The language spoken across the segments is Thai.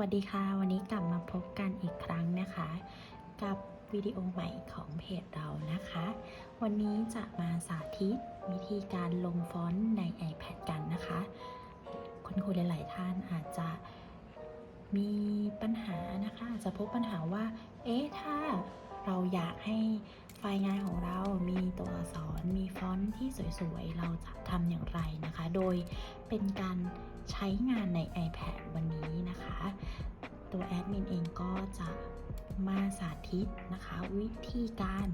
วัสดีค่ะ วันนี้กลับมาพบกันอีกครั้งนะคะ กับวิดีโอใหม่ของเพจเรานะคะ วันนี้จะมาสาธิตวิธีการลงฟอนต์ใน iPad กันนะคะ คุณครูหลาย ๆ ท่านอาจจะมีปัญหานะคะ อาจจะพบปัญหาว่า เอ๊ะ ถ้าเราอยากให้ไฟล์งานของเรามีตัวอักษรมีฟอนต์ที่สวย ๆ เราจะทำอย่างไรนะคะ โดยเป็นการ ใช้งานใน iPad วันนี้นะคะ ตัวแอดมินเองก็จะมาสาธิตนะคะ วิธีการ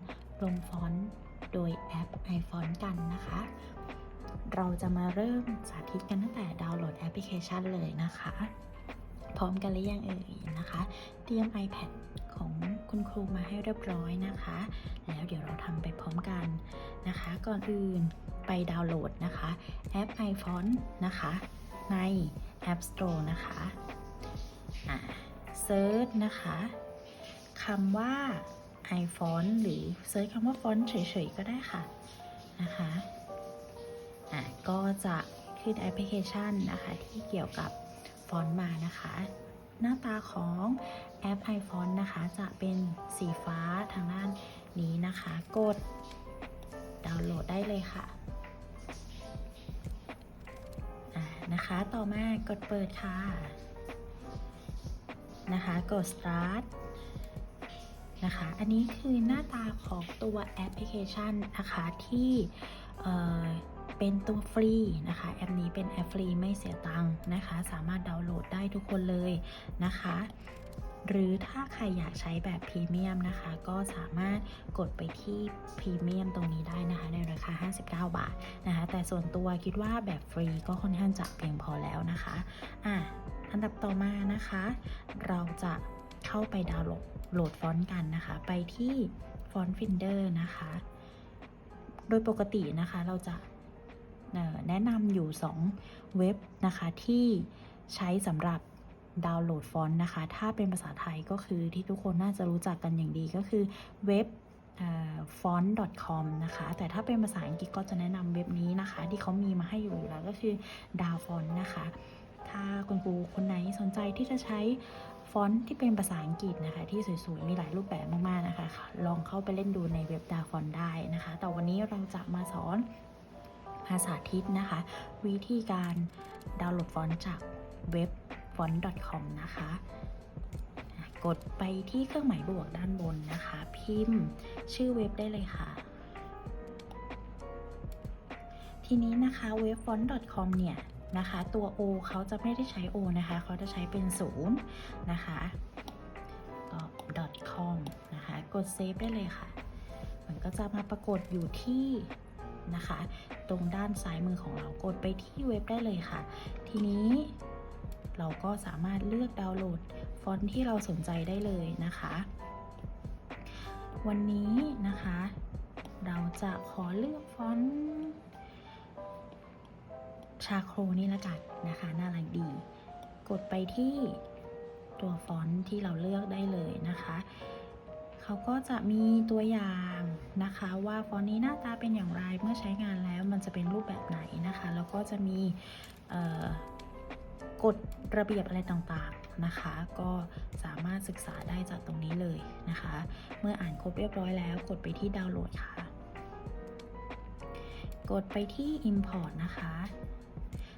ลงฟอนต์โดยแอป iFont กันนะคะ เราจะมาเริ่มสาธิตกันตั้งแต่ดาวน์โหลดแอปพลิเคชันเลยนะคะ พร้อมกันหรือยังเอ่ยนะคะ เตรียม iPad ของคุณครูมาให้เรียบร้อยนะคะ แล้วเดี๋ยวเราทำไปพร้อมกันนะคะ ก่อนอื่นไปดาวน์โหลดนะคะ แอป iFont นะคะ ใน App Store นะคะอ่าเซิร์ชนะคะคำว่า iFont หรือเซิร์ชคำว่าฟอนต์เฉยๆ ก็ได้ค่ะนะคะอะก็จะขึ้นแอปพลิเคชันนะคะที่เกี่ยวกับฟอนต์มานะคะ หน้าตาของแอป iFont นะคะจะเป็นสีฟ้าทางด้านนี้นะคะ กดดาวน์โหลดได้เลยค่ะ นะคะ ต่อมากดเปิดค่ะ นะคะ กด start นะคะ อันนี้คือหน้าตาของตัวแอปพลิเคชันนะคะที่เอ่อเป็นตัวฟรีนะคะ แอปนี้เป็นแอปฟรีไม่เสียตังค์นะคะ สามารถดาวน์โหลดได้ทุกคนเลยนะคะ หรือถ้าใครอยากใช้แบบพรีเมียมนะคะ ก็สามารถกดไปที่พรีเมียมตรงนี้ได้นะคะ ในราคา 59 บาทนะคะ แต่ส่วนตัวคิดว่าแบบฟรีก็ค่อนข้างจะเพียงพอแล้วนะคะอะอันดับต่อมานะคะ เราจะเข้าไปดาวน์โหลดโหลดฟอนต์กันนะคะ ไปที่ฟอนต์ฟินเดอร์นะคะ โดยปกตินะคะเราจะแนะนำอยู่ 2 เว็บนะคะที่ใช้สำหรับ ดาวน์โหลดฟอนต์นะคะ ถ้าเป็นภาษาไทยก็คือที่ทุกคนน่าจะรู้จักกันอย่างดีก็คือเว็บ font.com นะคะ แต่ถ้าเป็นภาษาอังกฤษก็จะแนะนำเว็บนี้นะคะ ที่เขามีมาให้อยู่แล้วก็คือ d a w f o n t นะคะ ถ้าคุณครูคนไหนสนใจที่จะใช้ฟอนต์ที่เป็นภาษาอังกฤษนะคะ ที่สวยๆ มีหลายรูปแบบมากๆนะคะ ลองเข้าไปเล่นดูในเว็บดาวฟอนต์ได้นะคะ แต่วันนี้เราจะมาสอนภาษาทิศนะคะ วิธีการดาวน์โหลดฟอนต์จากเว็บ font.com นะคะกดไปที่เครื่องหมายบวกด้านบนนะคะ พิมพ์ชื่อเว็บได้เลยค่ะ ทีนี้นะคะเว็บ font.com เนี่ยนะคะ ตัว O เขาจะไม่ได้ใช้ O นะคะ เขาจะใช้เป็นศูนย์นะคะก็ .com นะคะ กดเซฟได้เลยค่ะ มันก็จะมาปรากฏอยู่ที่นะคะ ตรงด้านซ้ายมือของเรากดไปที่เว็บได้เลยค่ะ ทีนี้ เราก็สามารถเลือกดาวน์โหลดฟอนต์ที่เราสนใจได้เลยนะคะ วันนี้นะคะ เราจะขอเลือกฟอนต์ชาโครนี่ละกันนะคะ น่ารักดี กดไปที่ตัวฟอนต์ที่เราเลือกได้เลยนะคะเขาก็จะมีตัวอย่างนะคะ ว่าฟอนต์นี้หน้าตาเป็นอย่างไรเมื่อใช้งานแล้วมันจะเป็นรูปแบบไหนนะคะ แล้วก็จะมีเกฎระเบียบอะไรต่างๆนะคะ ก็สามารถศึกษาได้จากตรงนี้เลยนะคะ เมื่ออ่านครบเรียบร้อยแล้วกดไปที่ดาวน์โหลดค่ะ กดไปที่ Import นะคะ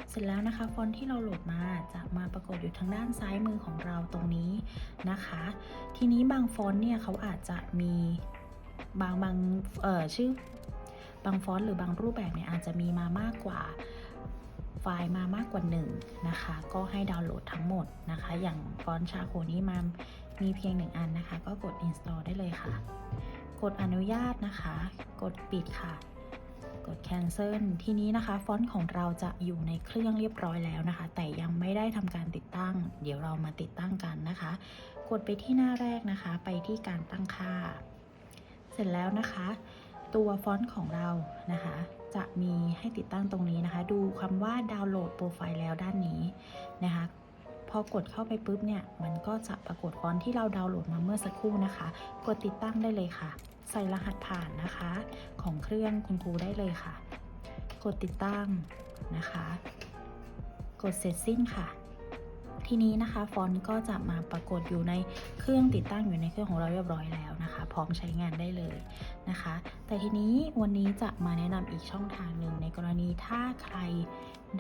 เสร็จแล้วนะคะฟอนต์ที่เราโหลดมาจะมาปรากฏอยู่ทางด้านซ้ายมือของเราตรงนี้นะคะ ทีนี้บางฟอนต์เนี่ยเขาอาจจะมีบางบางเอ่อชื่อบางฟอนต์หรือบางรูปแบบเนี่ยอาจจะมีมามากกว่า ไฟล์มามากกว่าหนึ่งนะคะ ก็ให้ดาวน์โหลดทั้งหมดนะคะ อย่างฟอนต์ชาโคนี้มามีเพียงหนึ่งอันนะคะ ก็กด install ได้เลยค่ะ กดอนุญาตนะคะ กดปิดค่ะ กด cancel ทีนี้นะคะฟอนต์ของเราจะอยู่ในเครื่องเรียบร้อยแล้วนะคะ แต่ยังไม่ได้ทำการติดตั้ง เดี๋ยวเรามาติดตั้งกันนะคะ กดไปที่หน้าแรกนะคะ ไปที่การตั้งค่า เสร็จแล้วนะคะ ตัวฟอนต์ของเรานะคะ จะมีให้ติดตั้งตรงนี้นะคะ ดูคำว่าดาวน์โหลดโปรไฟล์แล้วด้านนี้นะคะ พอกดเข้าไปปุ๊บเนี่ยมันก็จะปรากฏฟอนต์ที่เราดาวน์โหลดมาเมื่อสักครู่นะคะ กดติดตั้งได้เลยค่ะ ใส่รหัสผ่านนะคะ ของเครื่องคุณครูได้เลยค่ะ กดติดตั้งนะคะ กดเสร็จสิ้นค่ะทีทีนี้นะคะฟอนต์ก็จะมาปรากฏอยู่ในเครื่องติดตั้งอยู่ในเครื่องของเราเรียบร้อยแล้วนะคะ พร้อมใช้งานได้เลยนะคะ แต่ทีนี้วันนี้จะมาแนะนำอีกช่องทางหนึ่งในกรณีถ้าใคร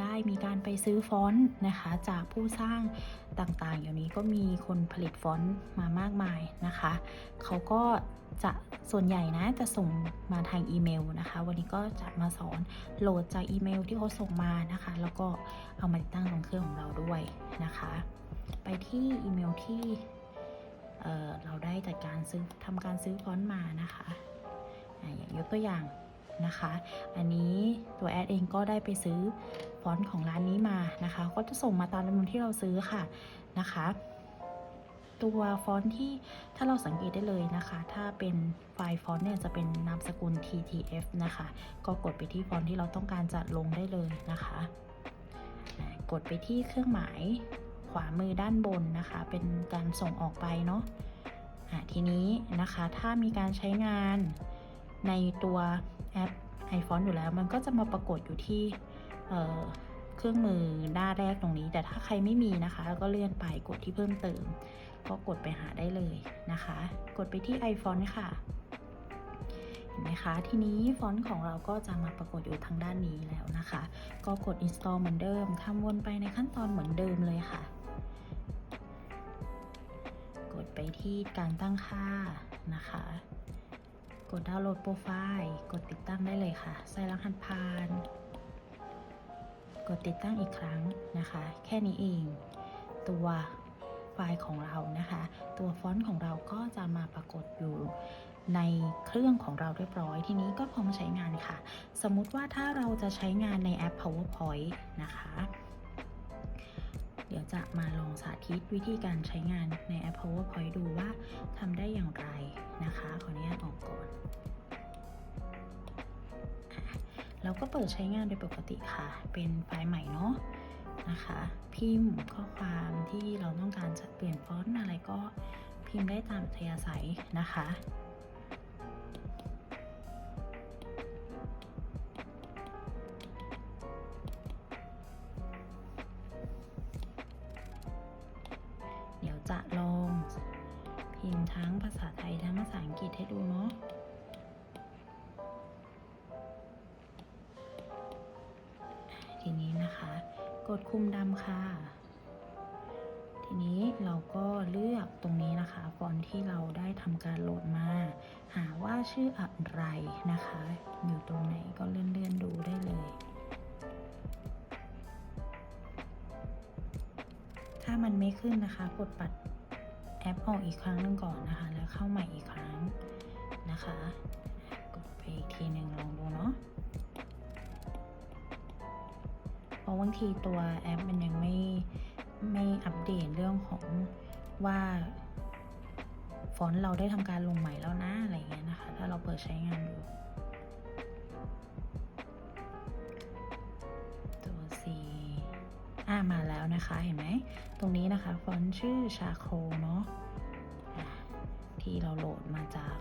ได้มีการไปซื้อฟอนต์นะคะ จากผู้สร้างต่างๆ อย่างนี้ก็มีคนผลิตฟอนต์มามากมายนะคะ เขาก็จะส่วนใหญ่นะจะส่งมาทางอีเมลนะคะ วันนี้ก็จะมาสอนโหลดจากอีเมลที่เขาส่งมานะคะ แล้วก็เอามาติดตั้งบนเครื่องของเราด้วยนะคะ ไปที่อีเมลที่เเราได้จัดการซื้อทำการซื้อฟอนต์มานะคะ อย่างยกตัวอย่างนะคะ อันนี้ตัวแอดเองก็ได้ไปซื้อฟอนต์ของร้านนี้มานะคะ ก็จะส่งมาตามจำนวนที่เราซื้อค่ะนะคะ ตัวฟอนต์ที่ถ้าเราสังเกตได้เลยนะคะ ถ้าเป็นไฟล์ฟอนต์เนี่ยจะเป็นนามสกุล TTF นะคะ ก็กดไปที่ฟอนต์ที่เราต้องการจะลงได้เลยนะคะ กดไปที่เครื่องหมายขวามือด้านบนนะคะ เป็นการส่งออกไปเนาะะทีนี้นะคะถ้ามีการใช้งาน ในตัวแอป iPhone อยู่แล้ว มันก็จะมาปรากฏอยู่ที่เเครื่องมือหน้าแรกตรงนี้ แต่ถ้าใครไม่มีนะคะ ก็เลื่อนไปกดที่เพิ่มเติม ก็กดไปหาได้เลยนะคะ กดไปที่ iPhone ค่ะเห็นไหมคะ ทีนี้ฟอนต์ของเราก็จะมาปรากฏอยู่ทางด้านนี้แล้วนะคะ ก็กด install เหมือนเดิมทำวนไปในขั้นตอนเหมือนเดิมเลยค่ะ กดไปที่การตั้งค่านะคะ กดดาวน์โหลดโปรไฟล์ กดติดตั้งได้เลยค่ะ ใส่รหัสผ่าน กดติดตั้งอีกครั้งนะคะ แค่นี้เอง ตัวไฟล์ของเรานะคะ ตัวฟอนต์ของเราก็จะมาปรากฏอยู่ในเครื่องของเราเรียบร้อย ทีนี้ก็พร้อมใช้งานค่ะ สมมุติว่าถ้าเราจะใช้งานในแอป PowerPoint นะคะ เดี๋ยวจะมาลองสาธิตวิธีการใช้งานในแอป PowerPoint ดูว่าทำได้อย่างไรนะคะ ขออนุญาตออกก่อนอะเราก็เปิดใช้งานโดยปกติค่ะ เป็นไฟล์ใหม่เนาะนะคะ พิมพ์ข้อความที่เราต้องการจะเปลี่ยนฟอนต์อะไรก็พิมพ์ได้ตามอัธยาศัยนะคะ ทั้งภาษาไทยทั้งภาษาอังกฤษให้ดูเนาะทีนี้นะคะ กดคุมดำค่ะ ทีนี้เราก็เลือกตรงนี้นะคะฟอนต์ที่เราได้ทำการโหลดมา หาว่าชื่ออะไรนะคะ อยู่ตรงไหนก็เลื่อนเลื่อนๆดูได้เลยถ้ามันไม่ขึ้นนะคะ กดปัด แอปออกอีกครั้งหนึงก่อนนะคะ แล้วเข้าใหม่อีกครั้งนะคะ กดไปอีกทีหนึ่งลองดูเนาะเพราะบางทีตัวแอปมันยังไม่ไม่อัปเดตเรื่องของว่าฟอนต์เราได้ทำการลงใหม่แล้วนะอะไรเงี้ยนะคะ ถ้าเราเปิดใช้งานดูตั มาแล้วนะคะเห็นไหม ตรงนี้นะคะฟอนต์ชื่อชาโคเนาะอะที่เราโหลดมาจาก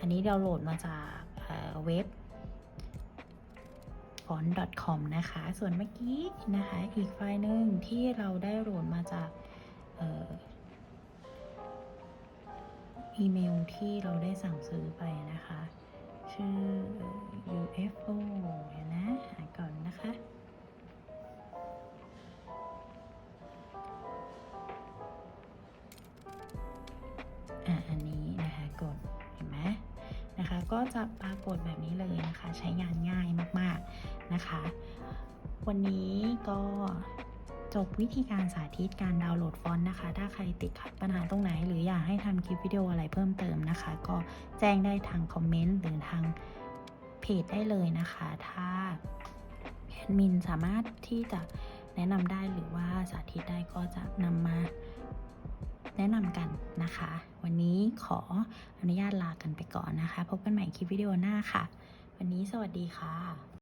อันนี้เราโหลดมาจากเเว็บ font.com นะคะ ส่วนเมื่อกี้นะคะ อีกไฟล์หนึ่งที่เราได้โหลดมาจากอีเมลที่เราได้สั่งซื้อไปนะคะ ชื่อ UFO เดี๋ยนะหาก่อนนะคะ กดเห็นไหมนะคะก็จะปรากฏแบบนี้เลยนะคะ ใช้งานง่ายมากๆนะคะ วันนี้ก็จบวิธีการสาธิตการดาวน์โหลดฟอนต์นะคะ ถ้าใครติดขัดปัญหาตรงไหน หรืออยากให้ทำคลิปวิดีโออะไรเพิ่มเติมนะคะ ก็แจ้งได้ทางคอมเมนต์หรือทางเพจได้เลยนะคะ ถ้าแอดมินสามารถที่จะแนะนำได้หรือว่าสาธิตได้ก็จะนำมาแนะนำกันนะคะ วันนี้ขออนุญาตลากันไปก่อนนะคะ พบกันใหม่คลิปวิดีโอหน้าค่ะ วันนี้สวัสดีค่ะ